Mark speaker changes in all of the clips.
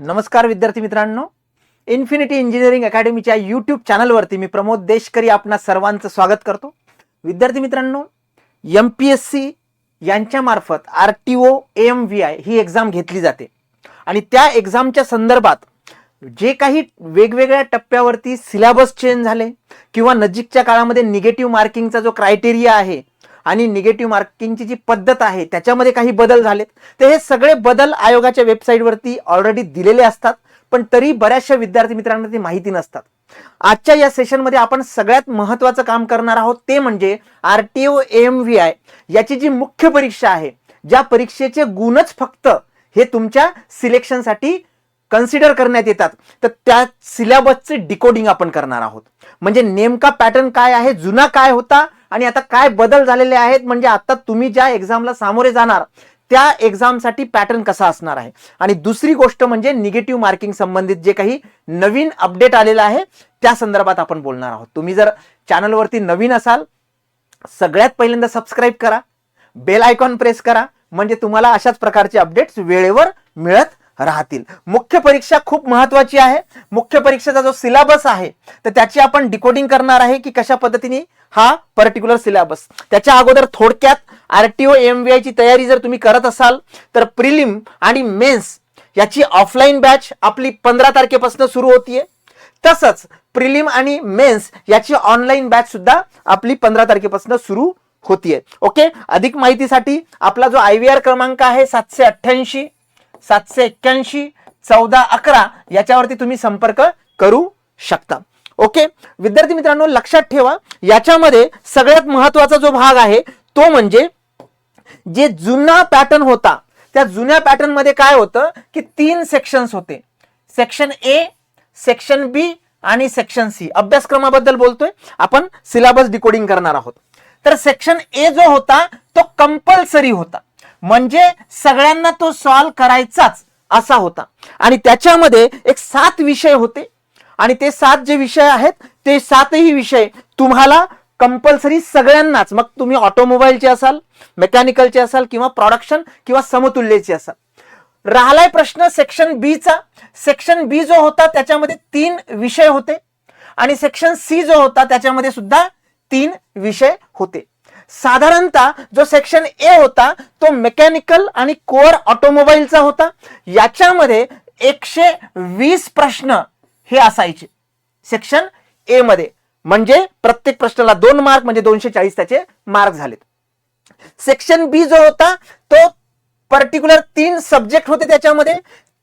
Speaker 1: नमस्कार विद्यार्थी मित्रांनो. इन्फिनिटी इंजिनिअरिंग अकॅडमीच्या यूट्यूब चॅनलवरती मी प्रमोद देशकरी आपणा सर्वांचं स्वागत करतो. विद्यार्थी मित्रांनो एम पी एस सी यांच्यामार्फत R T O M V I he exam घेतली जाते. आणि त्या एक्झामच्या संदर्भात जे काही वेगवेगळ्या टप्प्यावरती सिलेबस चेंज झाले किंवा नजीकच्या काळामध्ये निगेटिव्ह मार्किंगचा जो क्रायटेरिया आहे आणि निगेटिव्ह मार्किंगची जी पद्धत आहे त्याच्यामध्ये काही बदल झालेत. तर हे सगळे बदल आयोगाच्या वेबसाईटवरती ऑलरेडी दिलेले असतात पण तरी बऱ्याचशा विद्यार्थी मित्रांना ती माहिती नसतात. आजच्या या सेशनमध्ये आपण सगळ्यात महत्त्वाचं काम करणार आहोत ते म्हणजे R T O M V I याची जी मुख्य परीक्षा आहे ज्या परीक्षेचे गुणच फक्त हे तुमच्या सिलेक्शनसाठी कन्सिडर करण्यात येतात. तर त्या सिलेबसचे डिकोडिंग आपण करणार आहोत. म्हणजे नेमका पॅटर्न काय आहे जुना काय होता आणि आता काय बदल झालेले आहेत म्हणजे आता तुम्ही ज्या एक्झामला सामोरे जाणार त्या एक्झामसाठी पॅटर्न कसा असणार आहे? आणि दुसरी गोष्ट म्हणजे निगेटिव्ह मार्किंग संबंधित जे काही नवीन अपडेट आलेलं आहे त्या संदर्भात आपण बोलणार आहोत. तुम्ही जर चॅनलवरती नवीन असाल सगळ्यात पहिल्यांदा सबस्क्राईब करा बेल आयकॉन प्रेस करा म्हणजे तुम्हाला अशाच प्रकारचे अपडेट्स वेळेवर मिळत राहतील. मुख्य परीक्षा खूप महत्वाची आहे. मुख्य परीक्षेचा जो सिलेबस आहे तर त्याची आपण डिकोडिंग करणार आहे की कशा पद्धतीने हा पर्टिक्युलर सिलेबस त्याच्या अगोदर थोडक्यात आरटीओ एम व्ही आयची तयारी जर तुम्ही करत असाल तर प्रिलिम आणि मेन्स याची ऑफलाईन बॅच आपली पंधरा तारखेपासून सुरू होतीये. तसंच प्रिलिम आणि मेन्स याची ऑनलाईन बॅच सुद्धा आपली पंधरा तारखेपासून सुरू होतीये. ओके अधिक माहितीसाठी आपला जो आय व्ही आर क्रमांक आहे सातशे अठ्ठ्याऐंशी सातशे एक्क्याऐंशी चौदा अकरा याच्यावरती तुम्ही संपर्क करू शकता. ओके? विद्यार्थी मित्रांनो लक्षात ठेवा याच्यामध्ये सगळ्यात महत्त्वाचा जो भाग आहे तो म्हणजे जे जुना पॅटर्न होता त्या जुन्या पॅटर्नमध्ये काय होतं की तीन सेक्शन्स होते. सेक्शन ए सेक्शन बी आणि सेक्शन सी अभ्यासक्रमाबद्दल बोलतोय. आपण सिलेबस डिकोडिंग करणार आहोत. तर सेक्शन ए जो होता तो कंपल्सरी होता. म्हणजे सगळ्यांना तो सॉल्व करायचाच असा होता. आणि त्याच्यामध्ये एक सात विषय होते. आणि ते सात जे विषय आहेत ते सातही विषय तुम्हाला कंपल्सरी सगळ्यांनाच. मग तुम्ही ऑटोमोबाईलचे असाल मेकॅनिकलचे असाल किंवा प्रॉडक्शन किंवा समतुल्यचे असाल. राहिलाय प्रश्न सेक्शन बीचा सेक्शन बी जो होता त्याच्यामध्ये तीन विषय होते. आणि सेक्शन सी जो होता त्याच्यामध्ये सुद्धा तीन विषय होते. साधारणतः जो सेक्शन ए होता तो मेकॅनिकल आणि कोअर ऑटोमोबाईलचा होता. याच्यामध्ये एकशे वीस प्रश्न हे असायचे. सेक्शन ए मध्ये. म्हणजे प्रत्येक प्रश्नाला दोन मार्क म्हणजे दोनशे चाळीस त्याचे मार्क झालेत. सेक्शन बी जो होता तो पर्टिक्युलर तीन सब्जेक्ट होते त्याच्यामध्ये.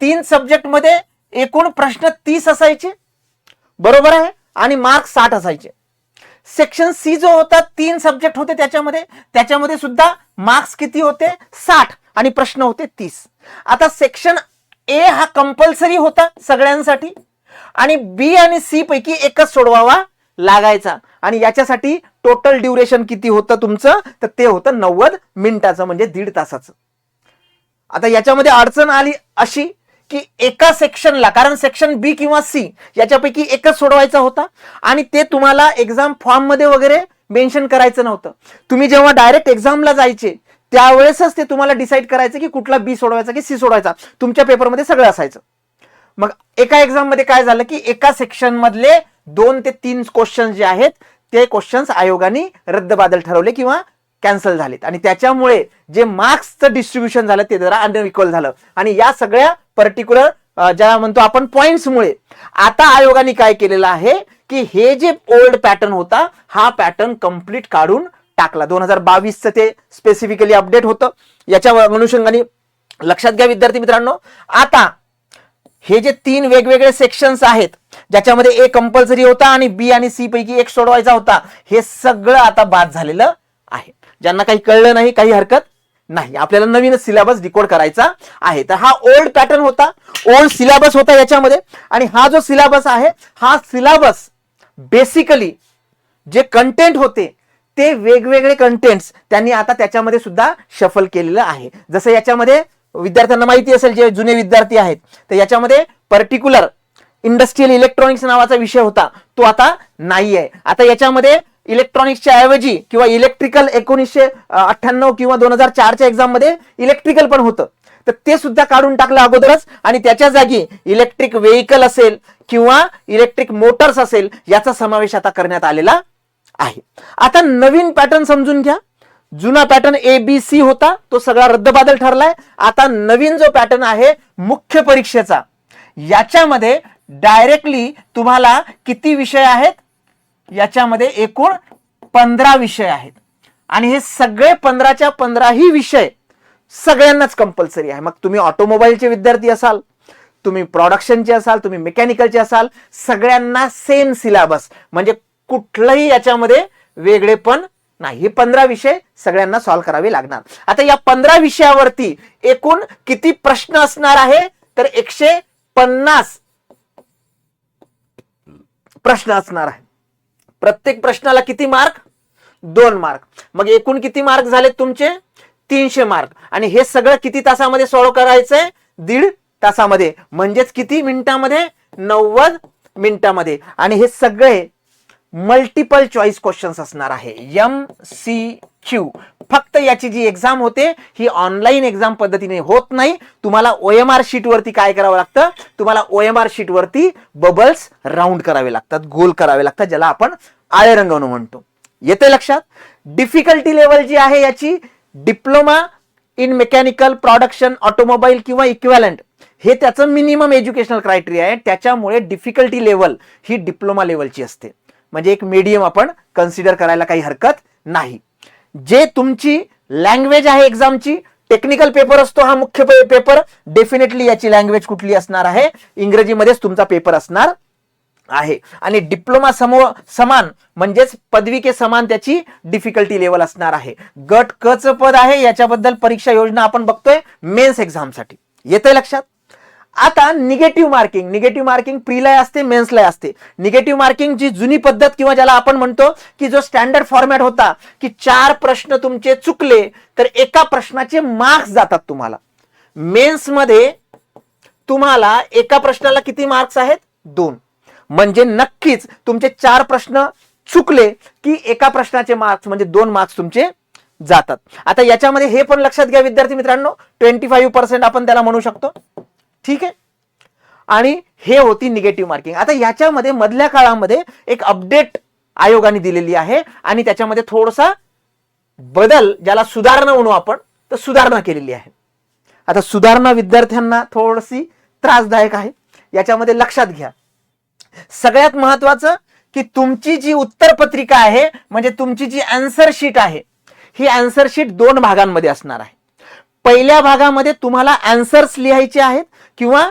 Speaker 1: तीन सब्जेक्टमध्ये एकूण प्रश्न तीस असायचे. बरोबर आहे? आणि मार्क साठ असायचे. सेक्शन सी जो होता तीन सब्जेक्ट होते त्याच्यामध्ये. त्याच्यामध्ये सुद्धा मार्क्स किती होते? साठ. आणि प्रश्न होते तीस. आता सेक्शन ए हा कंपल्सरी होता सगळ्यांसाठी. आणि बी आणि सी पैकी एकच सोडवावा लागायचा. आणि याच्यासाठी टोटल ड्युरेशन किती होतं तुमचं? तर ते होतं नव्वद मिनिटाचं म्हणजे दीड तासाचं. आता याच्यामध्ये अडचण आली अशी की एका सेक्शनला कारण सेक्शन बी किंवा सी याच्यापैकी एकच सोडवायचा होता. आणि ते तुम्हाला एक्झाम फॉर्ममध्ये वगैरे मेन्शन करायचं नव्हतं. तुम्ही जेव्हा डायरेक्ट एक्झामला जायचे त्यावेळेसच ते तुम्हाला डिसाईड करायचं की कुठला बी सोडवायचा की सी सोडवायचा. तुमच्या पेपरमध्ये सगळं असायचं. मग एका एक्झाममध्ये काय झालं की एका सेक्शन मधले दोन ते तीन क्वेश्चन जे आहेत ते क्वेश्चन्स आयोगाने रद्दबादल ठरवले किंवा कॅन्सल झालेत. आणि त्याच्यामुळे जे मार्क्सचं डिस्ट्रीब्युशन झालं ते जरा अनइक्वल झालं. आणि या सगळ्या पर्टिक्युलर ज्याला म्हणतो आपण पॉईंट्समुळे आता आयोगाने काय केलेलं आहे की हे जे ओल्ड पॅटर्न होता हा पॅटर्न कंप्लीट काढून टाकला. दोन हजार बावीसचं ते स्पेसिफिकली अपडेट होतं. याच्या अनुषंगाने लक्षात घ्या विद्यार्थी मित्रांनो. आता हे जे तीन वेगवेगळे सेक्शन्स आहेत ज्याच्यामध्ये ए कंपल्सरी होता आणि बी आणि सी पैकी एक सोडवायचा होता हे सगळं आता बाद झालेलं आहे. ज्यांना काही कळलं नाही काही हरकत नाही. आपल्याला नवीन सिलेबस डिकोड करायचा आहे. तर हा ओल्ड पॅटर्न होता. ओल्ड सिलेबस होता याच्यामध्ये. आणि हा जो सिलेबस आहे हा सिलेबस बेसिकली जे कंटेंट होते ते वेगवेगळे कंटेंट्स त्यांनी आता त्याच्यामध्ये सुद्धा शफल केलेलं आहे. जसं याच्यामध्ये विद्यार्थ्यांना माहिती असेल जे जुने विद्यार्थी आहेत तर याच्यामध्ये पर्टिक्युलर इंडस्ट्रियल इलेक्ट्रॉनिक्स नावाचा विषय होता. तो आता नाही आहे आता याच्यामध्ये इलेक्ट्रॉनिक्सच्या ऐवजी किंवा इलेक्ट्रिकल एकोणीसशे अठ्ठ्याण्णव किंवा दोन हजार चारच्या एक्झाममध्ये इलेक्ट्रिकल पण होतं. तर ते सुद्धा काढून टाकलं अगोदरच आणि त्याच्या जागी इलेक्ट्रिक व्हेकल असेल किंवा इलेक्ट्रिक मोटर्स असेल याचा समावेश आता करण्यात आलेला आहे. आता नवीन पॅटर्न समजून घ्या. जुना पॅटर्न ए बी सी होता तो सगळा रद्दबादल ठरलाय. आता नवीन जो पॅटर्न आहे मुख्य परीक्षेचा याच्यामध्ये डायरेक्टली तुम्हाला किती विषय आहेत? याच्यामध्ये एकूण पंधरा विषय आहेत. आणि हे सगळे पंधराच्या पंधराही विषय सगळ्यांनाच कंपल्सरी आहे. मग तुम्ही ऑटोमोबाईलचे विद्यार्थी असाल तुम्ही प्रॉडक्शनचे असाल तुम्ही मेकॅनिकलचे असाल सगळ्यांना सेम सिलेबस म्हणजे कुठलंही याच्यामध्ये वेगळेपण नाही हे पंधरा विषय सगळ्यांना सॉल्व्ह करावे लागणार. आता या पंधरा विषयावरती एकूण किती प्रश्न असणार आहे? तर एकशे पन्नास प्रश्न असणार आहे. प्रत्येक प्रश्नाला किती मार्क? दोन मार्क. मग एकूण किती मार्क झाले तुमचे? तीनशे मार्क. आणि हे सगळं किती तासामध्ये सॉल्व्ह करायचंय? दीड तासामध्ये. म्हणजेच किती मिनिटामध्ये? नव्वद मिनिटामध्ये. आणि हे सगळे मल्टिपल चॉईस क्वेश्चन्स असणार आहे. एम सी क्यू फक्त याची जी एक्झाम होते ही ऑनलाईन एक्झाम पद्धतीने होत नाही. तुम्हाला ओ एम आर शीट वरती काय करावं लागतं? तुम्हाला ओ एम आर शीट वरती बबल्स राऊंड करावे लागतात गोल करावे लागतात ज्याला आपण आळे रंगवणं म्हणतो. येते लक्षात? डिफिकल्टी लेवल जी आहे याची diploma in mechanical production automobile किंवा इक्वॅलंट हे त्याचं मिनिमम एज्युकेशनल क्रायटेरिया आहे. त्याच्यामुळे डिफिकल्टी लेवल ही डिप्लोमा लेवलची असते. म्हणजे एक मीडियम आपण कन्सिडर करायला काही हरकत नाही. जे तुमची लँग्वेज आहे एक्झामची टेक्निकल पेपर असतो हा मुख्य पेपर डेफिनेटली याची लँग्वेज कुठली असणार आहे? इंग्रजीमध्येच तुमचा पेपर असणार आहे. आणि डिप्लोमा समो समान म्हणजेच पदविके समान त्याची डिफिकल्टी लेवल असणार आहे. गट क च पद आहे याच्याबद्दल परीक्षा योजना आपण बघतोय मेन्स एक्झामसाठी येतंय लक्षात? आता निगेटिव्ह मार्किंग निगेटिव्ह मार्किंग प्रीलाय असते मेन्सलाय असते. निगेटिव्ह मार्किंग जी जुनी पद्धत किंवा ज्याला आपण म्हणतो की जो स्टँडर्ड फॉर्मॅट होता की चार प्रश्न तुमचे चुकले तर एका प्रश्नाचे मार्क्स जातात तुम्हाला. मेन्समध्ये तुम्हाला एका प्रश्नाला किती मार्क्स आहेत? दोन. म्हणजे नक्कीच तुमचे चार प्रश्न चुकले की एका प्रश्नाचे मार्क्स म्हणजे दोन मार्क्स तुमचे जातात. आता याच्यामध्ये हे पण लक्षात घ्या विद्यार्थी मित्रांनो ट्वेंटी फाईव्ह पर्सेंट आपण त्याला म्हणू शकतो. ठीक आहे? आणि हे होती निगेटिव्ह मार्किंग आता याच्यामध्ये मधल्या काळामध्ये एक अपडेट आयोगाने दिलेली आहे आणि त्याच्यामध्ये थोडासा बदल ज्याला सुधारणा म्हणू आपण तर सुधारणा केलेली आहे. आता सुधारणा विद्यार्थ्यांना थोडीशी त्रासदायक आहे. याच्यामध्ये लक्षात घ्या. सगळ्यात महत्वाचं की तुमची जी उत्तरपत्रिका आहे म्हणजे तुमची जी अँसर शीट आहे ही अँसर शीट दोन भागांमध्ये असणार आहे. पहिल्या भागामध्ये तुम्हाला अँसर्स लिहायचे आहेत किंवा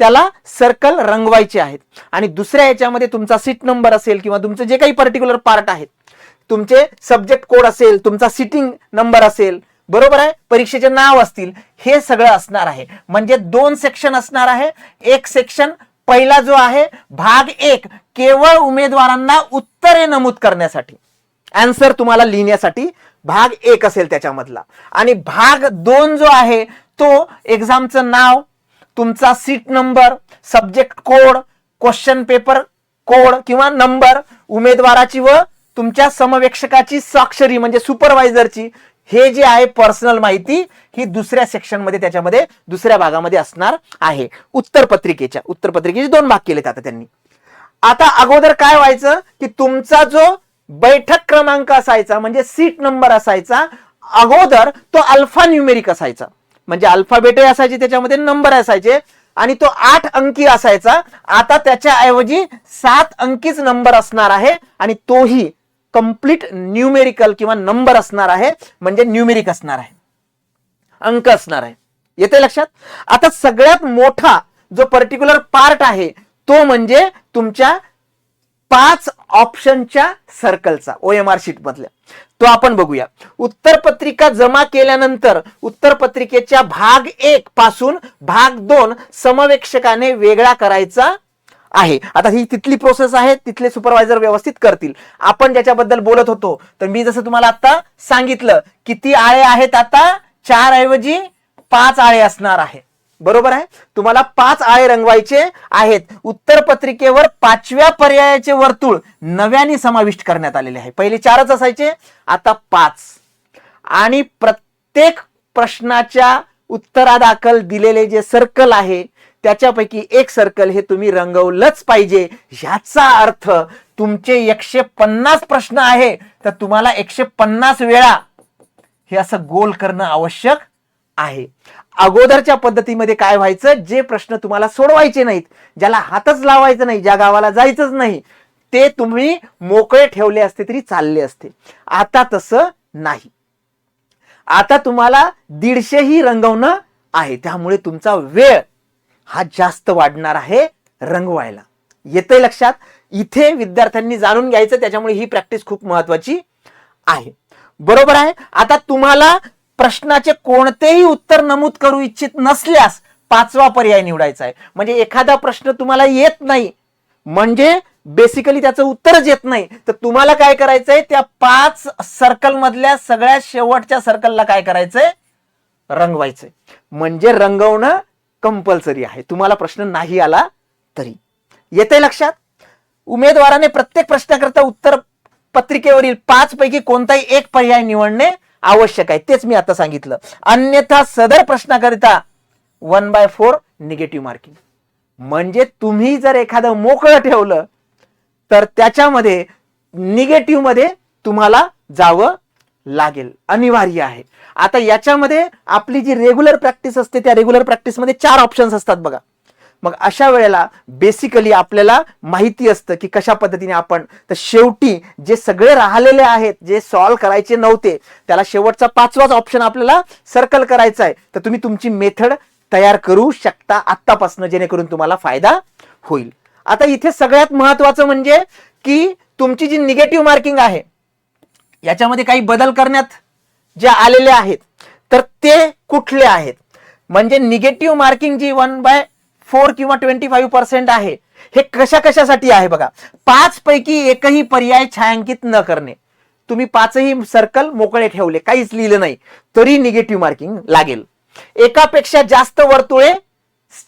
Speaker 1: त्याला सर्कल रंगवायचे आहेत. आणि दुसऱ्या याच्यामध्ये तुमचा सीट नंबर असेल किंवा तुमचं जे काही पर्टिक्युलर पार्ट आहेत तुमचे सब्जेक्ट कोड असेल तुमचा सिटिंग नंबर असेल बरोबर आहे? परीक्षेचे नाव असतील हे सगळं असणार आहे. म्हणजे दोन सेक्शन असणार आहे. एक सेक्शन पहिला जो आहे भाग एक केवळ उमेदवारांना उत्तरे नमूद करण्यासाठी. आन्सर तुम्हाला लिहिण्यासाठी भाग एक असेल त्याच्यामधला. आणि भाग दोन जो आहे तो एक्झामचं नाव तुमचा seat number subject code question paper code किंवा नंबर उमेदवाराची व तुमच्या समवेक्षकाची स्वाक्षरी म्हणजे सुपरवायझरची हे जे आहे पर्सनल माहिती ही दुसऱ्या सेक्शनमध्ये त्याच्यामध्ये दुसऱ्या भागामध्ये असणार आहे. उत्तर पत्रिकेच्या उत्तर पत्रिकेचे दोन भाग केलेत आता त्यांनी. आता अगोदर काय व्हायचं की तुमचा जो बैठक क्रमांक असायचा म्हणजे सीट नंबर असायचा अगोदर तो अल्फा न्यूमेरिक असायचा. म्हणजे अल्फाबेट असायचे त्याच्यामध्ये नंबर असायचे आणि तो आठ अंकी असायचा. आता त्याच्या ऐवजी सात अंकीच नंबर असणार आहे आणि तोही कंप्लीट न्यूमेरिकल किंवा नंबर असणार आहे म्हणजे न्यूमेरिक असणार आहे. अंक असणार आहे. येते लक्षात? आता सगळ्यात मोठा जो पर्टिक्युलर पार्ट आहे तो म्हणजे तुमच्या पाच ऑप्शनच्या सर्कलचा ओ एम आर शीट मधल्या तो आपण बघूया. उत्तरपत्रिका जमा केल्यानंतर उत्तरपत्रिकेच्या भाग एक पासून भाग दोन समवेक्षकाने वेगळा करायचा आहे. आता ही तिथली प्रोसेस आहे तिथले सुपरवायझर व्यवस्थित करतील. आपण ज्याच्याबद्दल बोलत होतो तर मी जसं तुम्हाला आता सांगितलं किती आळे आहेत आता? चार ऐवजी पाच आळे असणार आहे. बरोबर आहे? तुम्हाला पाच आळे रंगवायचे आहेत. उत्तर पत्रिकेवर पाचव्या पर्यायाचे वर्तुळ नव्याने समाविष्ट करण्यात आलेले आहे. पहिले चारच असायचे आता पाच. आणि प्रत्येक प्रश्नाच्या उत्तरादाखल दिलेले जे सर्कल आहे त्याच्यापैकी एक सर्कल हे तुम्ही रंगवलंच पाहिजे. ह्याचा अर्थ तुमचे एकशे पन्नास प्रश्न आहे तर तुम्हाला एकशे पन्नास वेळा हे असं गोल करणं आवश्यक आहे. अगोदरच्या पद्धतीमध्ये काय व्हायचं? जे प्रश्न तुम्हाला सोडवायचे नाहीत ज्याला हातच लावायचं नाही ज्या गावाला जायचंच नाही ते तुम्ही मोकळे ठेवले असते तरी चालले असते. आता तसं नाही. आता तुम्हाला दीडशेही रंगवणं आहे. त्यामुळे तुमचा वेळ हा जास्त वाढणार आहे रंगवायला. येतंय लक्षात? इथे विद्यार्थ्यांनी जाणून घ्यायचं त्याच्यामुळे ही प्रॅक्टिस खूप महत्वाची आहे. बरोबर आहे? आता तुम्हाला प्रश्नाचे कोणतेही उत्तर नमूद करू इच्छित नसल्यास पाचवा पर्याय निवडायचा आहे. म्हणजे एखादा प्रश्न तुम्हाला येत नाही म्हणजे बेसिकली त्याचं उत्तरच येत नाही. तर तुम्हाला काय करायचंय? त्या पाच सर्कल मधल्या सगळ्या शेवटच्या सर्कलला काय करायचंय? रंगवायचंय. म्हणजे रंगवणं कंपल्सरी आहे. तुम्हाला प्रश्न नाही आला तरी. येते लक्षात? उमेदवाराने प्रत्येक प्रश्नाकरता उत्तर पत्रिकेवरील पाच पैकी कोणताही एक पर्याय निवडणे आवश्यक आहे. तेच मी आता सांगितलं. अन्यथा सदर प्रश्नाकरिता one by four negative marking म्हणजे तुम्ही जर एखादं मोकळं ठेवलं तर त्याच्यामध्ये निगेटिव्हमध्ये तुम्हाला जावं लागेल. अनिवार्य आहे. आता याच्यामध्ये आपली जी रेग्युलर प्रॅक्टिस असते त्या रेग्युलर प्रॅक्टिसमध्ये चार ऑप्शन्स असतात बघा. मग अशा वेळेला बेसिकली आपल्याला माहिती असतं की कशा पद्धतीने आपण तर शेवटी जे सगळे राहिलेले आहेत जे सॉल्व करायचे नव्हते त्याला शेवटचा पाचवाच ऑप्शन आपल्याला सर्कल करायचा आहे. तर तुम्ही तुमची मेथड तयार करू शकता आत्तापासून जेणेकरून तुम्हाला फायदा होईल. आता इथे सगळ्यात महत्वाचं म्हणजे की तुमची जी निगेटिव्ह मार्किंग आहे याच्यामध्ये काही बदल करण्यात जे आलेले आहेत तर ते कुठले आहेत? म्हणजे निगेटिव्ह मार्किंग जी वन बाय फोर किंवा ट्वेंटी फाईव्ह पर्सेंट आहे. हे कशा कशासाठी आहे बघा. पाच पैकी एकही पर्याय छायांकित न करणे. तुम्ही पाचही सर्कल मोकळे ठेवले काहीच लिहिलं नाही. तरी निगेटिव्ह मार्किंग लागेल. एकापेक्षा जास्त वर्तुळे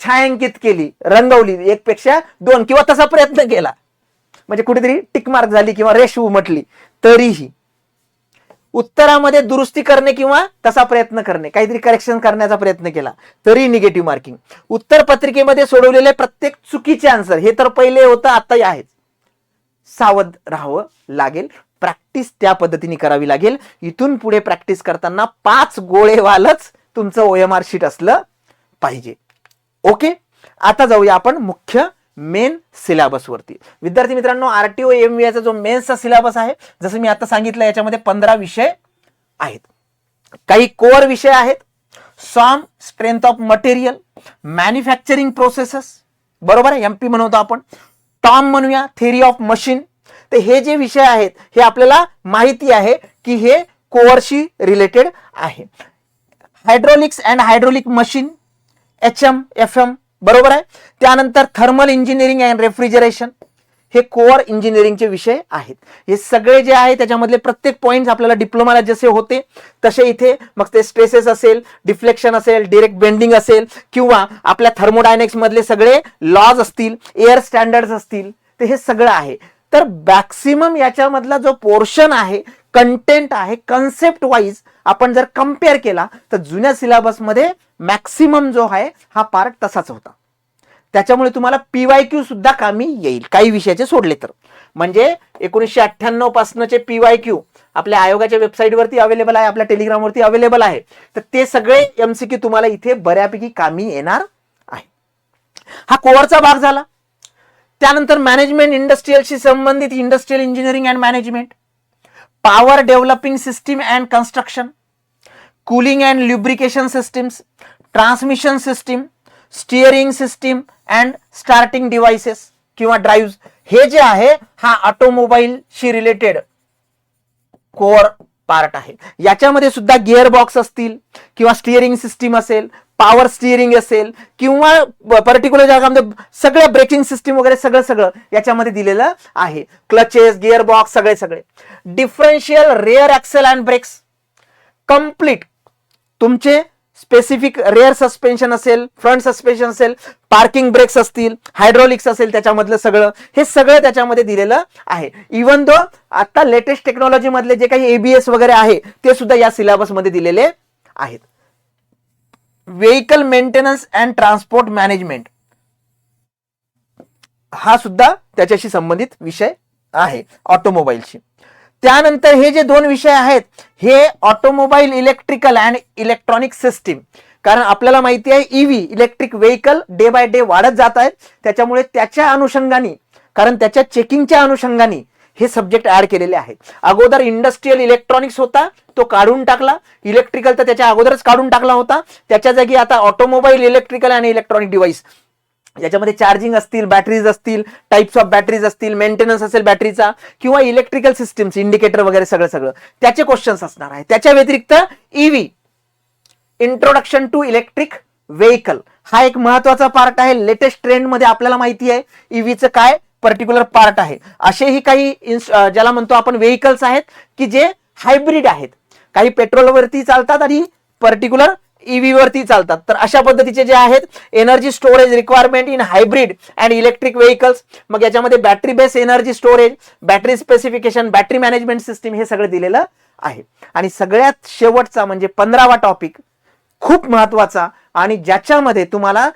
Speaker 1: छायांकित केली रंगवली एक पेक्षा दोन किंवा तसा प्रयत्न केला. म्हणजे कुठेतरी टिक मार्क झाली किंवा रेश उमटली तरीही. उत्तरामध्ये दुरुस्ती करणे किंवा तसा प्रयत्न करणे काहीतरी करेक्शन करण्याचा प्रयत्न केला तरी निगेटिव्ह मार्किंग उत्तर पत्रिकेमध्ये सोडवलेले प्रत्येक चुकीचे आन्सर हे तर पहिले होतं आताही आहेच सावध राहावं लागेल प्रॅक्टिस त्या पद्धतीने करावी लागेल. इथून पुढे प्रॅक्टिस करताना पाच गोळेवालच तुमचं ओएमआर शीट असलं पाहिजे. ओके आता जाऊया आपण मुख्य मेन सिलेबसवरती विद्यार्थी मित्रांनो आरटीओ एम चा जो मेन्सचा सिलेबस आहे जसं मी आता सांगितलं याच्यामध्ये पंधरा विषय आहेत. काही कोअर विषय आहेत. Some strength of material manufacturing processes बरोबर आहे? एमपी म्हणतो आपण. टॉम म्हणूया थेरी ऑफ मशीन तर हे जे विषय आहेत हे आपल्याला माहिती आहे की हे कोअरशी रिलेटेड आहे. Hydraulics and hydraulic machine H M F M बरोबर आहे? त्यानंतर थर्मल इंजिनिअरिंग अँड रेफ्रिजरेशन हे कोअर इंजिनिअरिंगचे विषय आहेत. हे सगळे जे आहे त्याच्यामधले प्रत्येक पॉईंट आपल्याला डिप्लोमाला जसे होते तसे इथे मग ते स्ट्रेसेस असेल डिफ्लेक्शन असेल डिरेक्ट बेंडिंग असेल किंवा आपल्या थर्मोडायनेक्स मधले सगळे लॉज असतील एअर स्टँडर्ड्स असतील ते हे सगळं आहे. तर मॅक्सिमम याच्यामधला जो पोर्शन आहे कंटेंट आहे कन्सेप्ट वाईज आपण जर कंपेअर केला तर जुन्या सिलेबसमध्ये मॅक्सिमम जो आहे हा पार्ट तसाच होता. त्याच्यामुळे तुम्हाला पीवाय क्यू सुद्धा कामी येईल काही विषयाचे सोडले तर. म्हणजे एकोणीसशे अठ्ठ्याण्णव पासनचे पीवाय क्यू आपल्या आयोगाच्या वेबसाईटवरती अवेलेबल आहे आपल्या टेलिग्रामवरती अवेलेबल आहे. तर ते सगळे एमसीक्यू तुम्हाला इथे बऱ्यापैकी कामी येणार आहे. हा कोअरचा भाग झाला. त्यानंतर मॅनेजमेंट इंडस्ट्रीयलशी संबंधित industrial engineering and management power developing system and construction cooling and lubrication systems transmission system steering system and starting devices किंवा ड्राईव्ह हे जे आहे हा ऑटोमोबाईलशी रिलेटेड कोअर पार्ट आहे. याच्यामध्ये सुद्धा गिअर बॉक्स असतील किंवा स्टिअरिंग सिस्टीम असेल पॉवर स्टिअरिंग असेल किंवा पर्टिक्युलर जागामध्ये सगळं ब्रेकिंग सिस्टीम वगैरे सगळं सगळं याच्यामध्ये दिलेलं आहे. क्लचेस गिअर बॉक्स सगळे सगळे. Differential rear axle and brakes. Complete तुमचे स्पेसिफिक रेअर सस्पेन्शन असेल फ्रंट सस्पेन्शन असेल पार्किंग ब्रेक्स असतील हायड्रॉलिक्स असेल त्याच्यामधलं सगळं हे सगळं त्याच्यामध्ये दिलेलं आहे. इवन दो आता लेटेस्ट टेक्नॉलॉजी मधले जे काही एबीएस वगैरे आहे ते सुद्धा या सिलेबसमध्ये दिलेले आहेत. Vehicle maintenance and transport management हा सुद्धा त्याच्याशी संबंधित विषय आहे ऑटोमोबाईलशी त्यानंतर हे जे दोन विषय आहेत हे automobile electrical and electronic system. कारण आपल्याला माहिती आहे EV electric vehicle day by day वाढत जात आहेत. त्याच्यामुळे त्याच्या अनुषंगाने कारण त्याच्या चेकिंगच्या अनुषंगाने हे सब्जेक्ट ऍड केलेले आहेत. अगोदर इंडस्ट्रीयल इलेक्ट्रॉनिक्स होता तो काढून टाकला. इलेक्ट्रिकल तर त्याच्या अगोदरच काढून टाकला होता. त्याच्या जागी आता ऑटोमोबाईल इलेक्ट्रिकल आणि इलेक्ट्रॉनिक डिव्हाइस. याच्यामध्ये चार्जिंग असतील बॅटरीज असतील टाईप्स ऑफ बॅटरीज असतील मेंटेनन्स असेल बॅटरीचा किंवा इलेक्ट्रिकल सिस्टीम्स इंडिकेटर वगैरे सगळं सगळं त्याचे क्वेश्चन्स असणार आहे त्याच्या व्यतिरिक्त EV introduction to electric vehicle हा एक महत्त्वाचा पार्ट आहे. लेटेस्ट ट्रेंडमध्ये आपल्याला माहिती आहे ईव्हीचं काय पर्टिक्युलर पार्ट आहे. असेही काही ज्याला म्हणतो आपण व्हेकल्स आहेत की जे हायब्रिड आहेत. काही पेट्रोलवरती चालतात आणि पर्टिक्युलर ईव्ही वरती चालतात. तर अशा पद्धतीचे जे आहेत energy storage requirement in hybrid and electric vehicles मग याच्यामध्ये battery base energy storage battery specification battery management system हे सगळं दिलेलं आहे. आणि सगळ्यात शेवटचा म्हणजे पंधरावा टॉपिक खूप महत्त्वाचा आणि ज्याच्यामध्ये तुम्हाला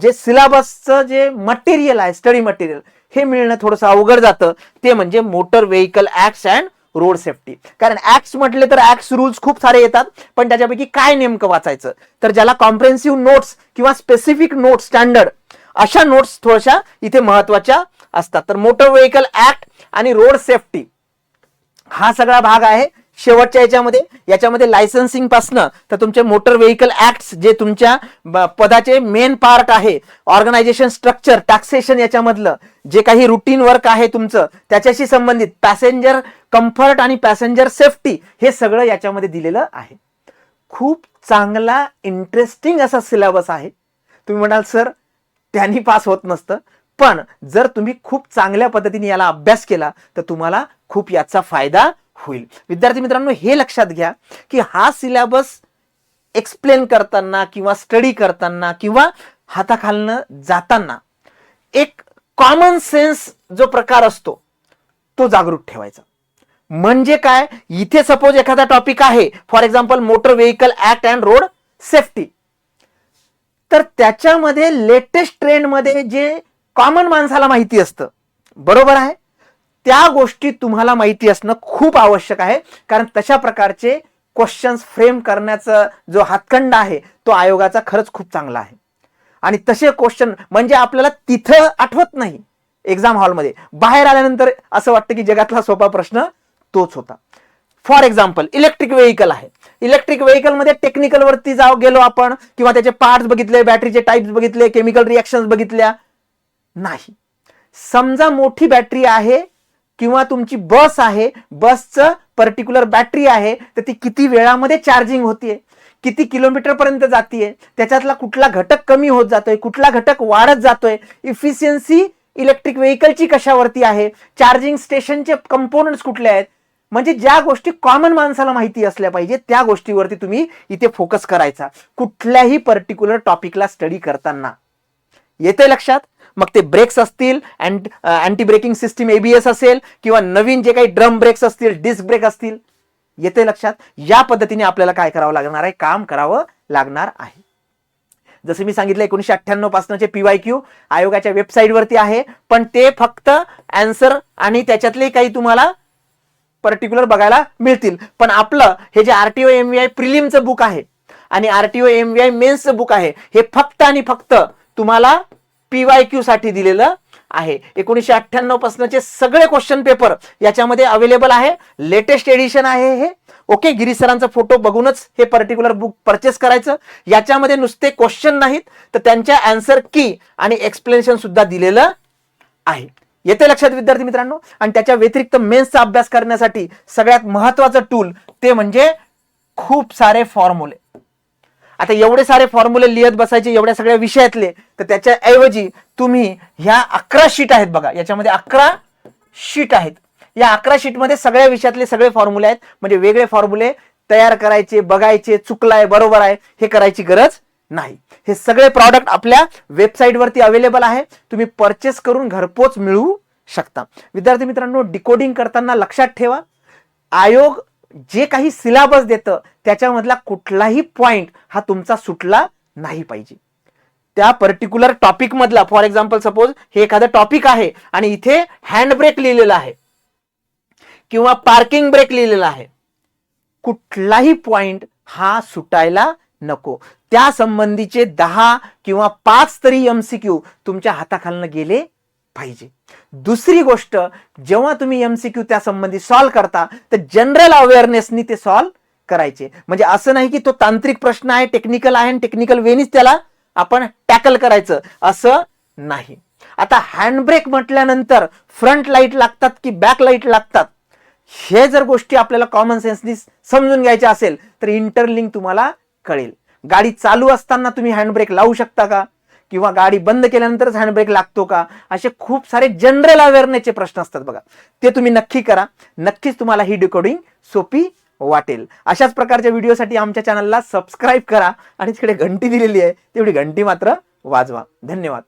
Speaker 1: जे सिलेबसचं जे मटेरियल आहे स्टडी मटेरियल हे मिळणं थोडंसं अवघड जातं. ते म्हणजे motor vehicle acts and road safety. कारण ऍक्ट म्हटले तर ऍक्ट्स रूल्स खूप सारे येतात पण त्याच्यापैकी काय नेमकं वाचायचं? तर ज्याला कॉम्प्रेन्सिव्ह नोट्स किंवा स्पेसिफिक नोट्स स्टँडर्ड अशा नोट्स थोड्याशा इथे महत्त्वाच्या असतात. तर मोटर व्हेकल ऍक्ट आणि रोड सेफ्टी हा सगळा भाग आहे. शेवटच्या याच्यामध्ये याच्यामध्ये लायसन्सिंग पासनं तर तुमचे मोटर व्हेकल ऍक्ट जे तुमच्या पदाचे मेन पार्ट आहे. ऑर्गनायझेशन स्ट्रक्चर टॅक्सेशन याच्यामधलं जे काही रुटीन वर्क आहे तुमचं त्याच्याशी संबंधित पॅसेंजर कम्फर्ट आणि पॅसेंजर सेफ्टी हे सगळं याच्यामध्ये दिलेलं आहे. खूप चांगला इंटरेस्टिंग असा सिलेबस आहे. तुम्ही म्हणाल सर त्यांनी पास होत नसतं. पण जर तुम्ही खूप चांगल्या पद्धतीने याला अभ्यास केला तर तुम्हाला खूप याचा फायदा होईल. विद्यार्थी मित्रांनो हे लक्षात घ्या की हा सिलेबस एक्सप्लेन करताना किंवा स्टडी करताना किंवा हाताखालनं जाताना एक कॉमन सेन्स जो प्रकार असतो तो जागरूक ठेवायचा. म्हणजे काय? इथे सपोज एखादा टॉपिक आहे for example motor vehicle act and road safety तर त्याच्यामध्ये लेटेस्ट ट्रेंडमध्ये जे कॉमन माणसाला माहिती असतं बरोबर आहे? त्या गोष्टी तुम्हाला माहिती असणं खूप आवश्यक आहे. कारण तशा प्रकारचे क्वेश्चन्स फ्रेम करण्याचा जो हातखंड आहे तो आयोगाचा खरंच खूप चांगला आहे. आणि तसे क्वेश्चन म्हणजे आपल्याला तिथं आठवत नाही एक्झाम हॉलमध्ये बाहेर आल्यानंतर असं वाटतं की जगातला सोपा प्रश्न तोच होता. फॉर एक्झाम्पल इलेक्ट्रिक व्हेकल आहे. इलेक्ट्रिक व्हेकलमध्ये टेक्निकलवरती टेक्निकल वरती जाऊ गेलो आपण किंवा त्याचे पार्ट्स बघितले बॅटरीचे टाइप्स बघितले केमिकल रिॲक्शन बघितल्या. नाही. समजा मोठी बॅटरी आहे किंवा तुमची बस आहे बसचं पर्टिक्युलर बॅटरी आहे तर ती किती वेळामध्ये चार्जिंग होतीये? किती किलोमीटर पर्यंत जातीये? त्याच्यातला कुठला घटक कमी होत जातोय? कुठला घटक वाढत जातोय? इफिशियन्सी इलेक्ट्रिक व्हेकलची कशावरती आहे? चार्जिंग स्टेशनचे कंपोनंट्स कुठले आहेत? म्हणजे ज्या गोष्टी कॉमन माणसाला माहिती असल्या पाहिजे त्या गोष्टीवरती तुम्ही इथे फोकस करायचा. कुठल्याही पर्टिक्युलर टॉपिकला स्टडी करताना. येते लक्षात? मग ते ब्रेक्स असतील अँटी ब्रेकिंग सिस्टीम एबीएस असेल किंवा नवीन जे काही ड्रम ब्रेक्स असतील डिस्क ब्रेक असतील येते लक्षात? या पद्धतीने आपल्याला काय करावं लागणार आहे? काम करावं लागणार आहे. जसं मी सांगितलं एकोणीशे अठ्ठ्याण्णव पासूनचे पीवाय क्यू आयोगाच्या वेबसाईटवरती आहे पण ते फक्त अँसर आणि त्याच्यातले काही तुम्हाला पर्टिक्युलर बघायला मिळतील. पण आपलं हे जे आरटीओ एम व्ही आय प्रिलिमचं बुक आहे आणि आरटीओ एम व्ही आय मेन्सचं बुक आहे हे फक्त आणि फक्त तुम्हाला पीवाय क्यू साठी दिलेलं आहे. एकोणीशे अठ्ठ्याण्णव पासूनचे सगळे क्वेश्चन पेपर याच्यामध्ये अवेलेबल आहे. लेटेस्ट एडिशन आहे हे. ओके गिरीसरांचा फोटो बघूनच हे पर्टिक्युलर बुक परचेस करायचं. याच्यामध्ये नुसते क्वेश्चन नाहीत तर त्यांच्या अँसर की आणि एक्सप्लेनेशन सुद्धा दिलेलं आहे. येते लक्षात विद्यार्थी मित्रांनो? आणि त्याच्या व्यतिरिक्त मेन्सचा अभ्यास करण्यासाठी सगळ्यात महत्वाचं टूल ते म्हणजे खूप सारे फॉर्म्युले आता एवढे सारे फॉर्म्युले लिहित बसायचे एवढ्या सगळ्या विषयातले तर त्याच्या ऐवजी तुम्ही ह्या अकरा शीट आहेत बघा याच्यामध्ये अकरा शीट आहेत. या अकरा शीटमध्ये सगळ्या विषयातले सगळे फॉर्म्युले आहेत. म्हणजे वेगळे फॉर्म्युले तयार करायचे बघायचे चुकलाय बरोबर आहे हे करायची गरज नाही. हे सगळे प्रॉडक्ट आपल्या वेबसाईटवरती अवेलेबल आहे. तुम्ही परचेस करून घरपोच मिळवू शकता. विद्यार्थी मित्रांनो डिकोडिंग करताना लक्षात ठेवा. आयोग जे काही सिलेबस देतं त्याच्यामधला कुठलाही पॉइंट हा तुमचा सुटला नाही पाहिजे. त्या पर्टिक्युलर टॉपिक मधला फॉर एक्झाम्पल सपोज हे एखादं टॉपिक आहे आणि इथे हँड ब्रेक लिहिलेला आहे किंवा पार्किंग ब्रेक लिहिलेला आहे. कुठलाही पॉइंट हा सुटायला नको. त्या संबंधीचे दहा किंवा पाच तरी एमसीक्यू तुमच्या हाताखालनं गेले पाहिजे. दुसरी गोष्ट जेव्हा तुम्ही एमसीक्यू त्या संबंधी सॉल्व्ह करता तर जनरल अवेअरनेसनी ते सॉल्व्ह करायचे. म्हणजे असं नाही की तो तांत्रिक प्रश्न आहे टेक्निकल आहे आणि टेक्निकल वेनीच त्याला आपण टॅकल करायचं. असं नाही. आता हँडब्रेक म्हटल्यानंतर फ्रंट लाइट लागतात की बॅक लाइट लागतात? हे जर गोष्टी आपल्याला कॉमन सेन्सनी समजून घ्यायच्या असेल तर इंटरलिंक तुम्हाला कळेल. गाडी चालू असताना तुम्ही हँडब्रेक लावू शकता का? किंवा गाडी बंद केल्यानंतरच हँडब्रेक लागतो का? असे खूप सारे जनरल अवेअरनेसचे प्रश्न असतात बघा. ते तुम्ही नक्की करा. नक्कीच तुम्हाला ही डिकोडिंग सोपी वाटेल. अशाच प्रकारच्या व्हिडिओसाठी आमच्या चॅनलला सबस्क्राईब करा. आणि तिकडे घंटी दिलेली आहे. तेवढी घंटी मात्र वाजवा. धन्यवाद.